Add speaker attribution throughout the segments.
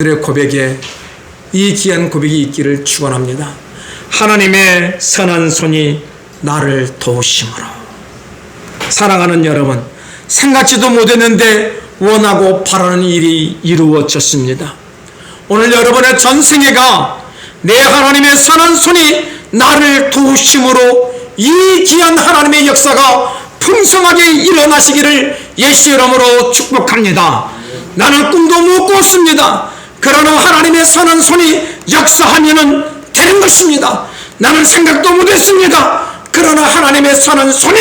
Speaker 1: 들의 고백에 이 귀한 고백이 있기를 축원합니다. 하나님의 선한 손이 나를 도우심으로 사랑하는 여러분 생각지도 못했는데 원하고 바라는 일이 이루어졌습니다. 오늘 여러분의 전생애가 내 하나님의 선한 손이 나를 도우심으로 이 귀한 하나님의 역사가 풍성하게 일어나시기를 예수 이름으로 축복합니다. 나는 꿈도 못 꿨습니다. 그러나 하나님의 선한 손이 역사하면은 되는 것입니다. 나는 생각도 못했습니다. 그러나 하나님의 선한 손이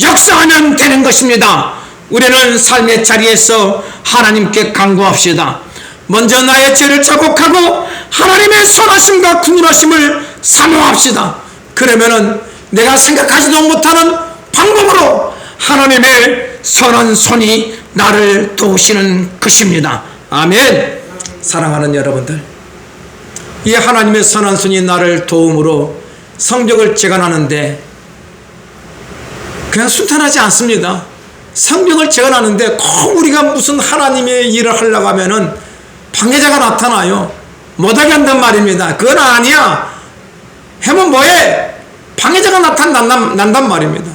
Speaker 1: 역사하면 되는 것입니다. 우리는 삶의 자리에서 하나님께 간구합시다. 먼저 나의 죄를 자복하고 하나님의 선하심과 군인하심을 사모합시다. 그러면은 내가 생각하지도 못하는 방법으로 하나님의 선한 손이 나를 도우시는 것입니다. 아멘. 사랑하는 여러분들, 이 하나님의 선한 손이 나를 도움으로 성벽을 재건하는데 그냥 순탄하지 않습니다. 성벽을 재건하는데 꼭 우리가 무슨 하나님의 일을 하려고 하면은 방해자가 나타나요. 못하게 한단 말입니다. 그건 아니야. 해면 뭐해? 방해자가 나타난단 난단 말입니다.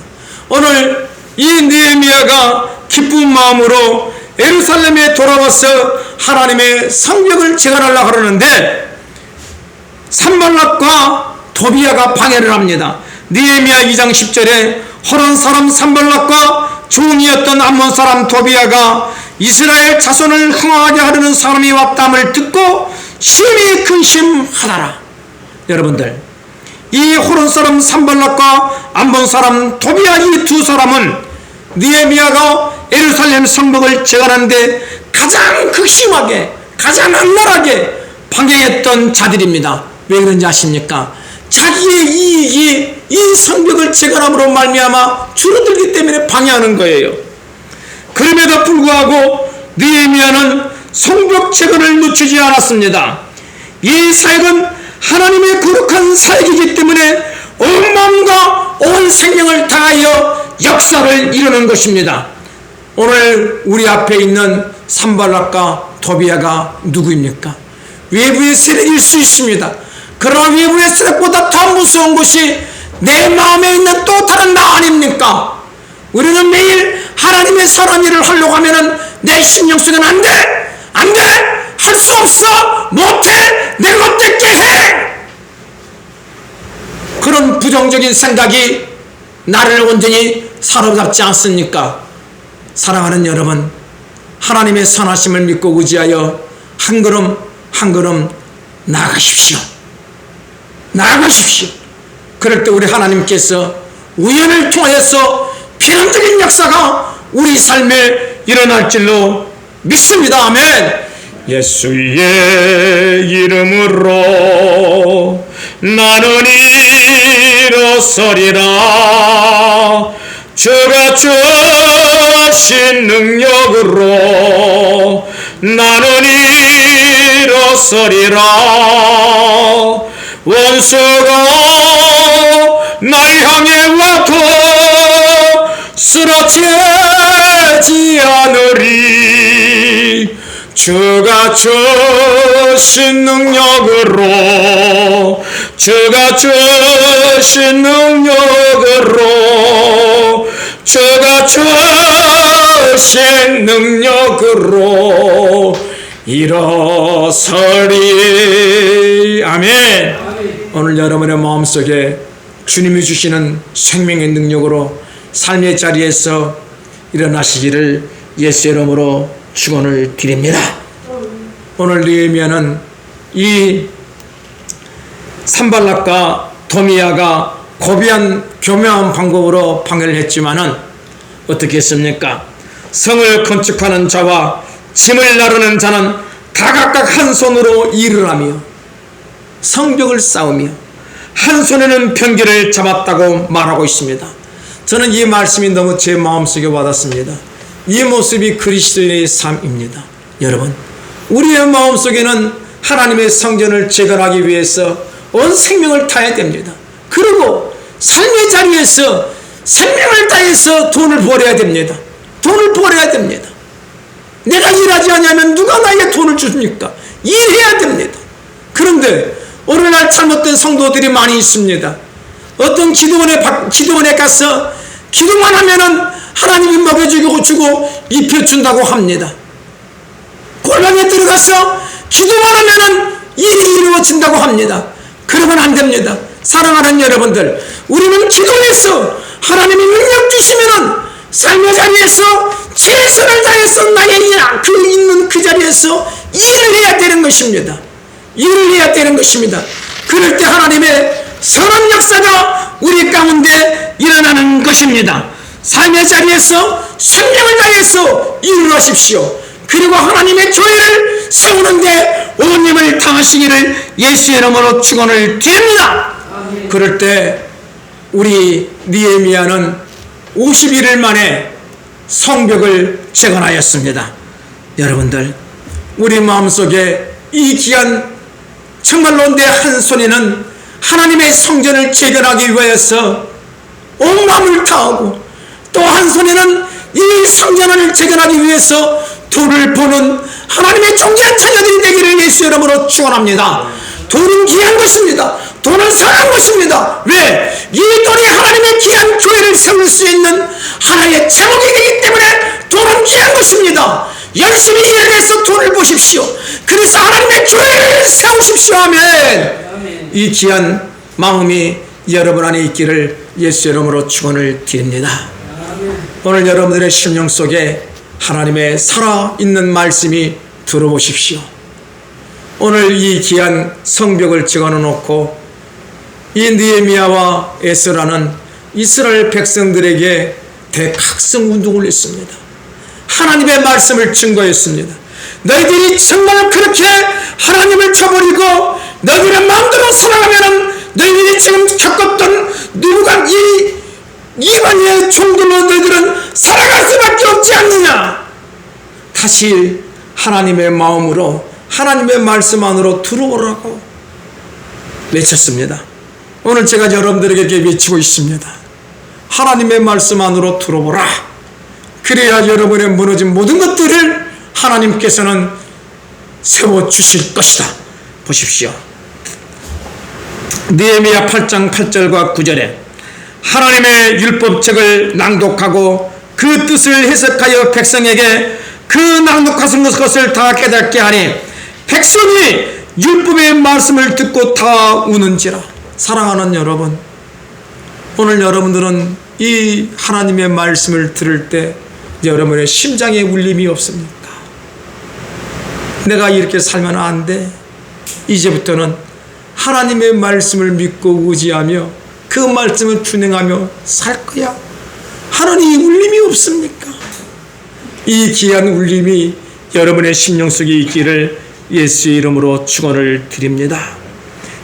Speaker 1: 오늘 이 느헤미야가 기쁜 마음으로 예루살렘에 돌아와서 하나님의 성벽을 재건하려고 그러는데 산발락과 도비아가 방해를 합니다. 느헤미야 2장 10절에 호란 사람 산발락과 종이었던 암몬 사람 도비아가 이스라엘 자손을 흥하게 하려는 사람이 왔담을 듣고 심히 근심하더라. 여러분들 이 호론 사람 산발락과 암본 사람 도비아 이두 사람은 느헤미야가 예루살렘 성벽을 재건하는데 가장 극심하게 가장 악랄하게 방해했던 자들입니다. 왜 그런지 아십니까? 자기의 이익이 이 성벽을 재건함으로 말미암아 줄어들기 때문에 방해하는 거예요. 그럼에도 불구하고 느헤미야는 성벽 재건을 늦추지 않았습니다. 이 사역은 하나님의 거룩한 사역이기 때문에 온 마음과 온 생명을 다하여 역사를 이루는 것입니다. 오늘 우리 앞에 있는 산발락과 도비아가 누구입니까? 외부의 세력일 수 있습니다. 그러나 외부의 세력보다 더 무서운 것이 내 마음에 있는 또 다른 나 아닙니까? 우리는 매일 하나님의 선한 일을 하려고 하면은 내 심령 속에는 안 돼! 안 돼! 할 수 없어! 못해! 내가 어떻게 해! 그런 부정적인 생각이 나를 온전히 사로잡지 않습니까? 사랑하는 여러분, 하나님의 선하심을 믿고 의지하여 한 걸음 한 걸음 나아가십시오. 나아가십시오. 그럴 때 우리 하나님께서 우연을 통하여서 필연적인 역사가 우리 삶에 일어날 줄로 믿습니다. 아멘.
Speaker 2: 예수의 이름으로 나는 일어서리라 주가 주신 능력으로 나는 일어서리라. 원수가 날 향해 와도 쓰러지지 않으리. 주가 주신 능력으로 주가 주신 능력으로 주가 주신 능력으로 일어서리 아멘
Speaker 1: 오늘 여러분의 마음속에 주님이 주시는 생명의 능력으로 삶의 자리에서 일어나시기를 예수 이름으로 축원을 드립니다. 오늘 느헤미야는 이 산발락과 도미야가 고비한 교묘한 방법으로 방해를 했지만은 어떻게 했습니까? 성을 건축하는 자와 짐을 나르는 자는 다 각각 한 손으로 일을 하며 성벽을 쌓으며 한 손에는 편기를 잡았다고 말하고 있습니다. 저는 이 말씀이 너무 제 마음속에 와닿습니다. 이 모습이 그리스도의 삶입니다. 여러분, 우리의 마음속에는 하나님의 성전을 재건하기 위해서 온 생명을 다해야 됩니다. 그리고 삶의 자리에서 생명을 다해서 돈을 벌어야 됩니다. 돈을 벌어야 됩니다. 내가 일하지 않으면 누가 나에게 돈을 줍니까? 일해야 됩니다. 그런데 오늘날 잘못된 성도들이 많이 있습니다. 어떤 기도원에, 바- 기도원에 가서 기도만 하면은 하나님이 먹여주고 주고 입혀준다고 합니다. 골방에 들어가서 기도만 하면은 일이 이루어진다고 합니다. 그러면 안 됩니다. 사랑하는 여러분들, 우리는 기도해서 하나님이 능력 주시면은 삶의 자리에서 최선을 다해서 나의 이- 그 있는 그 자리에서 일을 해야 되는 것입니다. 일을 해야 되는 것입니다. 그럴 때 하나님의 선한 역사가 우리 가운데 일어나는 것입니다. 삶의 자리에서 생명을 다해서 일을 하십시오. 그리고 하나님의 교회를 세우는데 온 힘을 다하시기를 예수의 이름으로 축원을 드립니다. 그럴 때 우리 니에미아는 51일 만에 성벽을 재건하였습니다. 여러분들 우리 마음속에 이 귀한 정말로 내 한 손에는 하나님의 성전을 재건하기 위해서 온 마음을 다하고 또 한 손에는 이 성전을 재건하기 위해서 돈을 버는 하나님의 존귀한 자녀들이 되기를 예수 이름으로 축원합니다. 돈은 귀한 것입니다. 돈은 선한 것입니다. 왜? 이 돈이 하나님의 귀한 교회를 세울 수 있는 하나의 제목이 되기 때문에 돈은 귀한 것입니다. 열심히 일해서 돈을 보십시오. 그래서 하나님의 교회를 세우십시오 하면 이 귀한 마음이 여러분 안에 있기를 예수 이름으로 축원을 드립니다. 오늘 여러분들의 심령 속에 하나님의 살아있는 말씀이 들어보십시오. 오늘 이 귀한 성벽을 찍어 놓고 이 느헤미야와 에스라는 이스라엘 백성들에게 대각성 운동을 했습니다. 하나님의 말씀을 증거했습니다. 너희들이 정말 그렇게 하나님을 저버리고 너희들의 마음대로 살아가면은 너희들이 지금 겪었던 누구가 이 이방의 총들로 너희들은 살아갈 수밖에 없지 않느냐. 다시 하나님의 마음으로 하나님의 말씀 안으로 들어오라고 외쳤습니다. 오늘 제가 여러분들에게 외치고 있습니다. 하나님의 말씀 안으로 들어오라. 그래야 여러분의 무너진 모든 것들을 하나님께서는 세워 주실 것이다. 보십시오. 느헤미야 8장 8절과 9절에 하나님의 율법책을 낭독하고 그 뜻을 해석하여 백성에게 그 낭독하신 것을 다 깨닫게 하니 백성이 율법의 말씀을 듣고 다 우는지라 사랑하는 여러분 오늘 여러분들은 이 하나님의 말씀을 들을 때 여러분의 심장에 울림이 없습니까? 내가 이렇게 살면 안 돼. 이제부터는 하나님의 말씀을 믿고 의지하며 그 말씀을 준행하며 살 거야. 하나님 울림이 없습니까? 이 귀한 울림이 여러분의 심령 속에 있기를 예수의 이름으로 축원을 드립니다.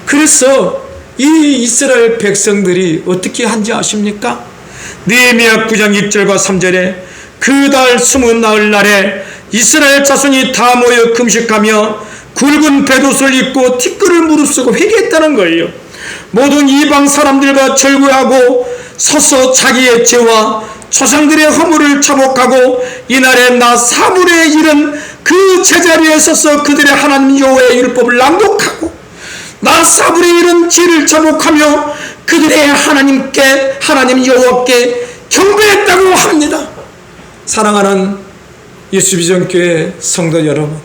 Speaker 1: 그래서 이 이스라엘 백성들이 어떻게 한지 아십니까? 느헤미야 9장 1절과 3절에 그달 스무 나흘 날에 이스라엘 자손이 다 모여 금식하며 굵은 배옷을 입고 티끌을 무릅쓰고 회개했다는 거예요. 모든 이방 사람들과 절구하고 서서 자기의 죄와 조상들의 허물을 자복하고 이날에 나 사물에 이른 그 제자리에 서서 그들의 하나님 여호와의 율법을 낭독하고 나 사물에 이른 죄를 자복하며 그들의 하나님께 하나님 여호와께 경배했다고 합니다. 사랑하는 예수비전교회 성도 여러분,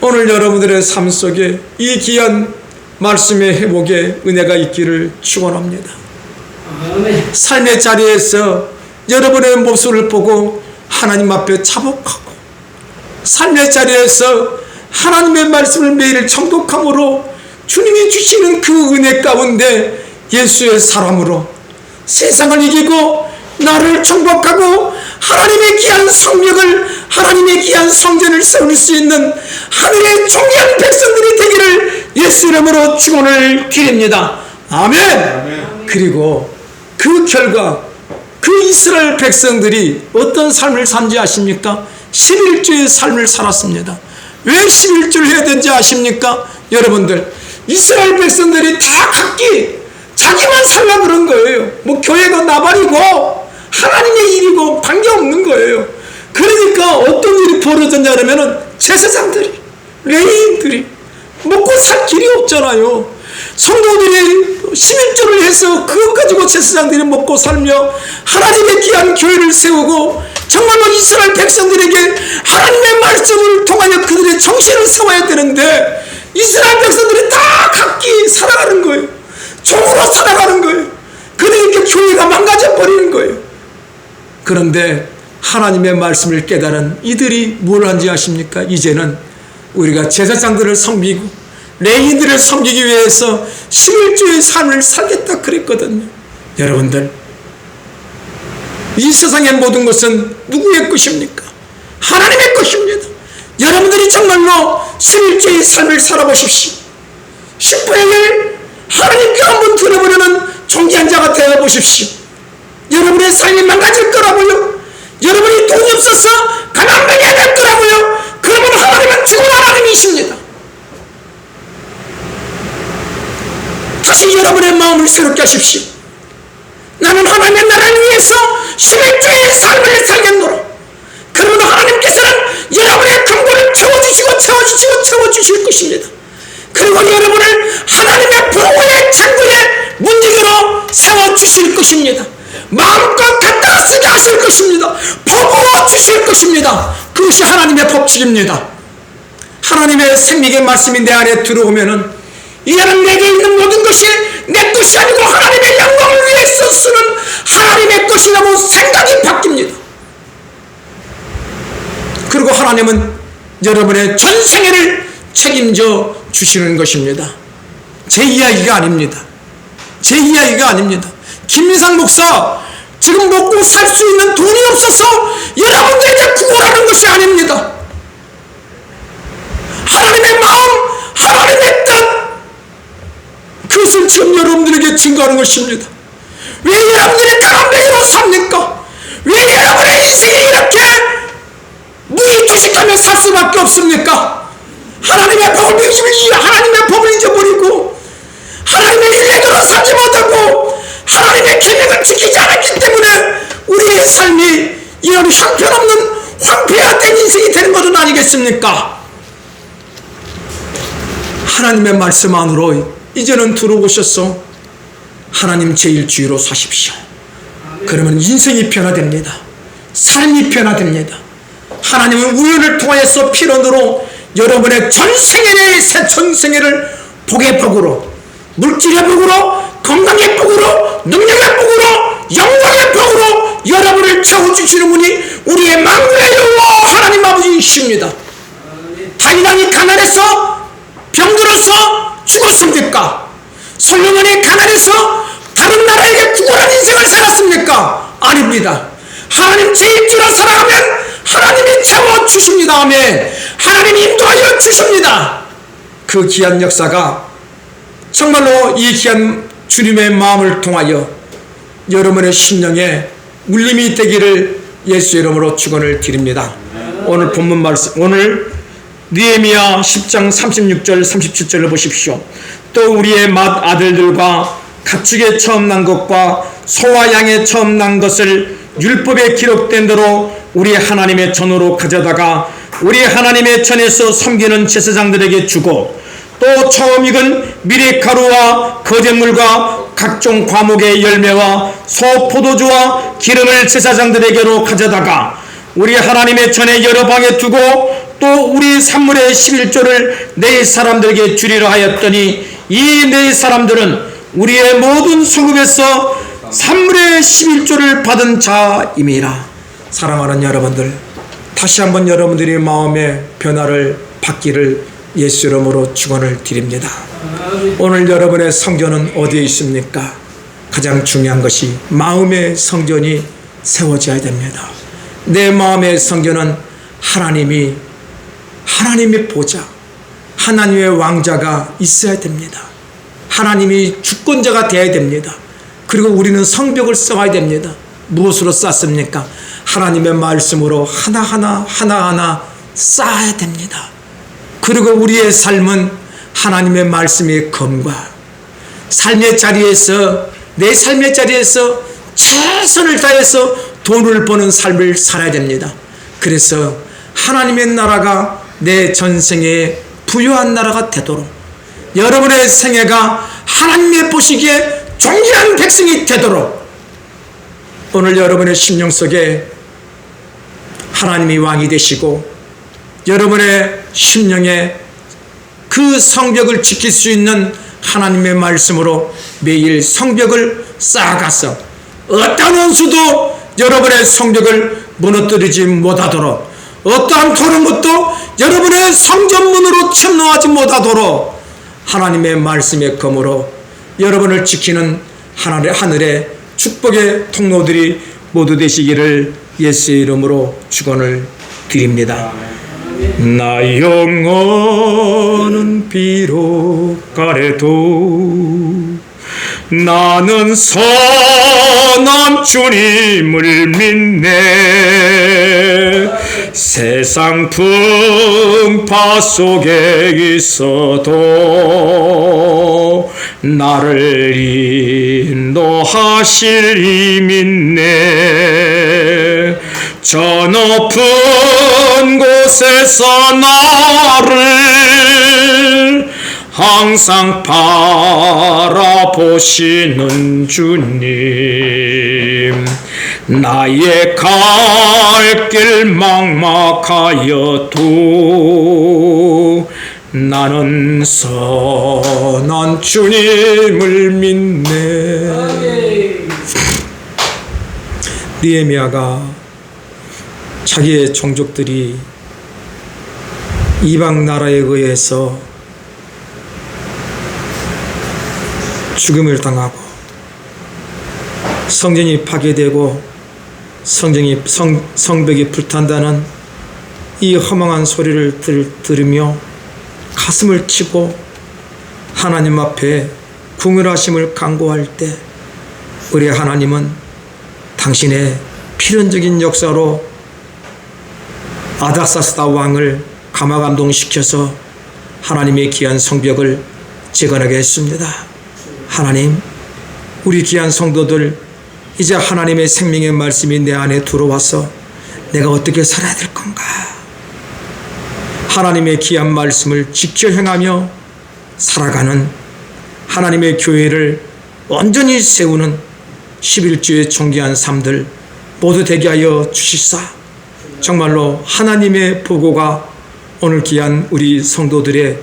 Speaker 1: 오늘 여러분들의 삶 속에 이 귀한 말씀의 회복의 은혜가 있기를 축원합니다. 삶의 자리에서 여러분의 모습을 보고 하나님 앞에 자복하고 삶의 자리에서 하나님의 말씀을 매일 정독함으로 주님이 주시는 그 은혜 가운데 예수의 사람으로 세상을 이기고 나를 정복하고 하나님의 귀한 성벽을 하나님의 귀한 성전을 세울 수 있는 하늘의 존귀한 백성들이 되기를 예수 이름으로 축원을 드립니다. 아멘. 그리고 그 결과 그 이스라엘 백성들이 어떤 삶을 산지 아십니까? 11주의 삶을 살았습니다. 왜 11주를 해야 되는지 아십니까? 여러분들 이스라엘 백성들이 다 각기 자기만 살라 그런 거예요. 뭐 교회가 나발이고 하나님의 일이고 관계없는 거예요. 그러니까 어떤 일이 벌어졌냐 그러면은 제사장들이 레인들이 먹고 살 길이 없잖아요. 성도들이 11조를 해서 그것 가지고 제사장들이 먹고 살며 하나님의 귀한 교회를 세우고 정말로 이스라엘 백성들에게 하나님의 말씀을 통하여 그들의 정신을 세워야 되는데 이스라엘 백성들이 다 각기 살아가는 거예요. 종으로 살아가는 거예요. 그러니까 교회가 망가져 버리는 거예요. 그런데 하나님의 말씀을 깨달은 이들이 뭘 한지 아십니까? 이제는 우리가 제사장들을 섬기고 레인들을 섬기기 위해서 11조의 삶을 살겠다 그랬거든요. 여러분들 이 세상의 모든 것은 누구의 것입니까? 하나님의 것입니다. 여러분들이 정말로 11조의 삶을 살아보십시오. 10분의 하나님께 한번 들어보려는 존귀한 자가 되어보십시오. 여러분의 삶이 망가질 거라고요. 여러분이 돈이 없어서 가난하게 될 거라고요. 그러면 하나님은 죽은 하나님이십니다. 다시 여러분의 마음을 새롭게 하십시오. 나는 하나님의 나라를 위해서 11조의 삶을 살겠노라. 그러면 하나님께서는 채워주실 것입니다. 그리고 여러분을 하나님의 보호의 창고에 문지기로 세워주실 것입니다. 마음껏 갖다 쓰게 하실 것입니다. 복으로 주실 것입니다. 그것이 하나님의 법칙입니다. 하나님의 생명의 말씀이 내 안에 들어오면은 이제는 내게 있는 모든 것이 내 것이 아니고 하나님의 영광을 위해서 쓰는 하나님의 것이라고 생각이 바뀝니다. 그리고 하나님은 여러분의 전생애를 책임져 주시는 것입니다. 제 이야기가 아닙니다. 제 이야기가 아닙니다. 김민상 목사 지금 먹고 살 수 있는 돈이 없어서 여러분들에게 구걸하는 것이 아닙니다. 하나님의 마음, 하나님의 뜻, 그것을 지금 여러분들에게 증거하는 것입니다. 왜 여러분들이 가난뱅이로 삽니까? 왜 여러분의 인생이 이렇게 무의투식하며 살 수밖에 없습니까? 하나님의 법을 잊으면 하나님의 법을 잊어버리고 하나님의 일례대로 살지 못하고 하나님의 계획을 지키지 않았기 때문에 우리의 삶이 이런 형편없는 황폐화된 인생이 되는 것은 아니겠습니까? 하나님의 말씀 안으로 이제는 들어오셔서 하나님 제일 주의로 사십시오. 그러면 인생이 변화됩니다. 삶이 변화됩니다. 하나님은 우연을 통하여서 필연으로 여러분의 전생애의 새 전생애를 복의 복으로 물질의 복으로 건강의 복으로 능력의 복으로 영광의 복으로 여러분을 채워주시는 분이 우리의 만군의 여호와 하나님 아버지이십니다. 다이당이 가난해서 병들어서 죽었습니까? 솔로몬이 가난해서 다른 나라에게 구걸한 인생을 살았습니까? 아닙니다. 하나님 제 입지로 살아가면 하나님이 채워 주십니다. 아멘. 하나님이 인도하여 주십니다. 그 귀한 역사가 정말로 이 귀한 주님의 마음을 통하여 여러분의 심령에 울림이 되기를 예수 이름으로 축원을 드립니다. 오늘 본문 말씀 오늘 느헤미야 10장 36절 37절을 보십시오. 또 우리의 맏 아들들과 가축에 처음 난 것과 소와 양에 처음 난 것을 율법에 기록된 대로 우리 하나님의 전으로 가져다가 우리 하나님의 전에서 섬기는 제사장들에게 주고 또 처음 익은 미리가루와 거짓물과 각종 과목의 열매와 소 포도주와 기름을 제사장들에게로 가져다가 우리 하나님의 전에 여러 방에 두고 또 우리 산물의 11조를 네 사람들에게 주리라 하였더니 이 네 사람들은 우리의 모든 수급에서 산물의 11조를 받은 자임이라 사랑하는 여러분들 다시 한번 여러분들의 마음의 변화를 받기를 예수 이름으로 축원을 드립니다. 오늘 여러분의 성전은 어디에 있습니까? 가장 중요한 것이 마음의 성전이 세워져야 됩니다. 내 마음의 성전은 하나님이 하나님의 보좌, 하나님의 왕자가 있어야 됩니다. 하나님이 주권자가 되어야 됩니다. 그리고 우리는 성벽을 쌓아야 됩니다. 무엇으로 쌓습니까? 하나님의 말씀으로 하나하나 하나하나 쌓아야 됩니다. 그리고 우리의 삶은 하나님의 말씀의 검과 삶의 자리에서 내 삶의 자리에서 최선을 다해서 돈을 버는 삶을 살아야 됩니다. 그래서 하나님의 나라가 내 전생의 부유한 나라가 되도록 여러분의 생애가 하나님의 보시기에 존귀한 백성이 되도록 오늘 여러분의 심령 속에 하나님이 왕이 되시고 여러분의 심령에 그 성벽을 지킬 수 있는 하나님의 말씀으로 매일 성벽을 쌓아가서 어떠한 원수도 여러분의 성벽을 무너뜨리지 못하도록 어떠한 토른 것도 여러분의 성전문으로 침노하지 못하도록 하나님의 말씀의 검으로 여러분을 지키는 하늘의, 하늘의 축복의 통로들이 모두 되시기를 예수의 이름으로 축원을 드립니다. 나 영혼은 비록 가래도 나는 선한 주님을 믿네 세상 풍파 속에 있어도 나를 인도하실 이 믿네. 저 높은 곳에서 나를 항상 바라보시는 주님. 나의 갈 길 막막하여도 나는 선한 주님을 믿네. 니에미아가 자기의 종족들이 이방 나라에 의해서 죽음을 당하고 성전이 파괴되고 성전이 성, 성벽이 불탄다는 이 허망한 소리를 들, 들으며 가슴을 치고 하나님 앞에 궁을하심을 간구할 때 우리 하나님은 당신의 필연적인 역사로 아닥사스다 왕을 감화 감동시켜서 하나님의 귀한 성벽을 재건하게 했습니다. 하나님, 우리 귀한 성도들 이제 하나님의 생명의 말씀이 내 안에 들어와서 내가 어떻게 살아야 될 건가? 하나님의 귀한 말씀을 지켜 행하며 살아가는 하나님의 교회를 온전히 세우는 11주의 존귀한 삶들 모두 되게 하여 주시사 정말로 하나님의 보고가 오늘 귀한 우리 성도들의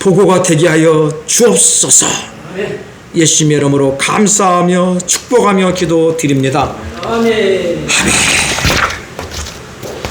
Speaker 1: 보고가 되게 하여 주옵소서 예수님의 이름으로 감사하며 축복하며 기도 드립니다.
Speaker 3: 아멘.
Speaker 1: 아멘.